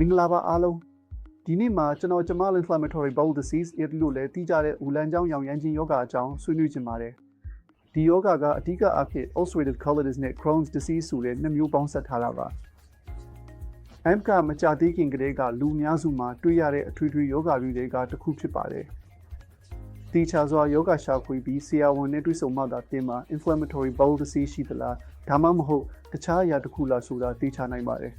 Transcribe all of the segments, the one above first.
မင်္ဂလာပါအားလုံးဒီနေ့မှာကျွန်တော်ကျမ inflammatory bowel disease ရလို့လည်းသိကြတဲ့ဦးလန်းချောင်းရောင်ရမ်းခြင်းယောဂအကြောင်းဆွေးနွေးချင်ပါတယ်ဒီယောဂကအဓိကအဖြစ် ulcerative colitis နဲ့ Crohn's disease ဆိုတဲ့နှစ်မျိုးပေါင်းစပ်ထားတာပါ M ကမကြသေးခင်ကတည်းကလူအများစုမှာတွေ့ရတဲ့အထွေထွေယောဂတွေတွေကတစ်ခုဖြစ်ပါတယ်တီချာစွာယောဂရှာဖွေပြီးဆရာဝန်နဲ့တွေ့ဆုံမှသာတင်မှာ inflammatory bowel disease ရှိသလားဒါမှမဟုတ်တခြားအရာတစ်ခုလားဆိုတာသိချနိုင်ပါတယ်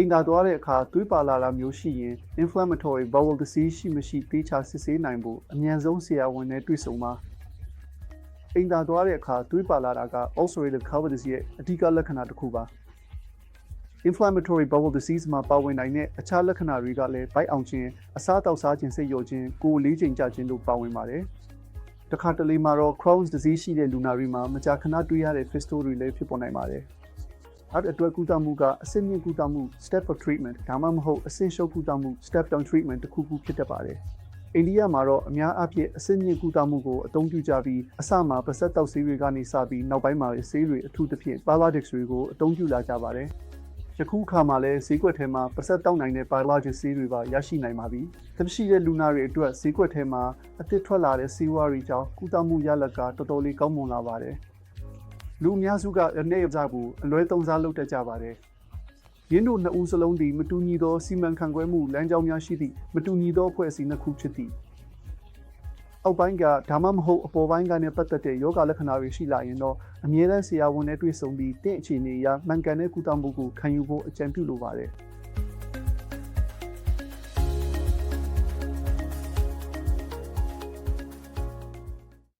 အိမ်သာသွားတဲ့အခါသွေးပါလာတာမျိုးရှိရင် inflammatory bowel disease ရှိမရှိသိချစစ်ဆေးနိုင်ဖို့အမြန်ဆုံးဆရာဝန်နဲ့တွေ့ဆုံပါအိမ်သာသွားတဲ့အခါသွေးပါလာတာက ulcerative colitis ရဲ့အဓိကလက္ခဏာတစ်ခုပါ inflammatory bowel disease မှာပါဝင်နိုင်တဲ့အခြားလက္ခဏာတွေကလည်းဗိုက်အောင်ခြင်းအစားတောက်စားခြင်းစိတ်ယိုခြင်းကိုယ်လေးချိန်ကြခြင်းတို့ပါဝင်ပါတယ်။တစ်ခါတလေမှာတော့ Crohn's disease ရှိတဲ့လူနာတွေမှာမကြာခဏတွေ့ရတဲ့ fistula တွေလည်းဖြစ်ပေါ်နိုင်ပါတယ်။ အဲ့အတွက်ကုသမှုကအဆင့်မြင့်ကုသမှု step of treatment ဒါမှမဟုတ်အဆင့်ရှုပ်ကုသမှု step down treatment တစ်ခုခုဖြစ်တတ်ပါတယ်။အိန္ဒိယမှာတော့အများအားဖြင့်အဆင့်မြင့်ကုသမှုကိုအသုံးပြုကြပြီးအစမှာပါဆက်တောက်ဆေးတွေကနေစပြီးနောက်ပိုင်းမှာဆေးတွေအထူးသဖြင့် biologics တွေကိုအသုံးပြုလာကြပါတယ်။ယခုအခါမှာလည်းဈေးကွက်ထဲမှာပါဆက်တောက်နိုင်တဲ့ biologic ဆေးတွေပါရရှိနိုင်ပါပြီ။တရှိတဲ့လူနာတွေအတွက်ဈေးကွက်ထဲမှာအသစ်ထွက်လာတဲ့ဆေးဝါးတွေကြောင့်ကုသမှုရလဒ်ကတော်တော်လေးကောင်းမွန်လာပါတယ်။ လူအများစုကအနေအစားကိုအလွဲသုံးစားလုပ်တတ်ကြပါတယ်။ရင်းတို့နှစ်ဦးစလုံးသည်မတူညီသောစီမံခန့်ခွဲမှုလမ်းကြောင်းများရှိသည့်မတူညီသောအဖွဲ့အစည်းနှစ်ခုဖြစ်သည်။အောက်ပိုင်းကဒါမှမဟုတ်အပေါ်ပိုင်းကနဲ့ပတ်သက်တဲ့ယောဂလက္ခဏာတွေရှိလာရင်တော့အမြဲတမ်းဆရာဝန်နဲ့တွေ့ဆုံပြီးတင့်အခြေအနေအရမှန်ကန်တဲ့ကုသမှုကိုခံယူဖို့အကြံပြုလိုပါတယ်။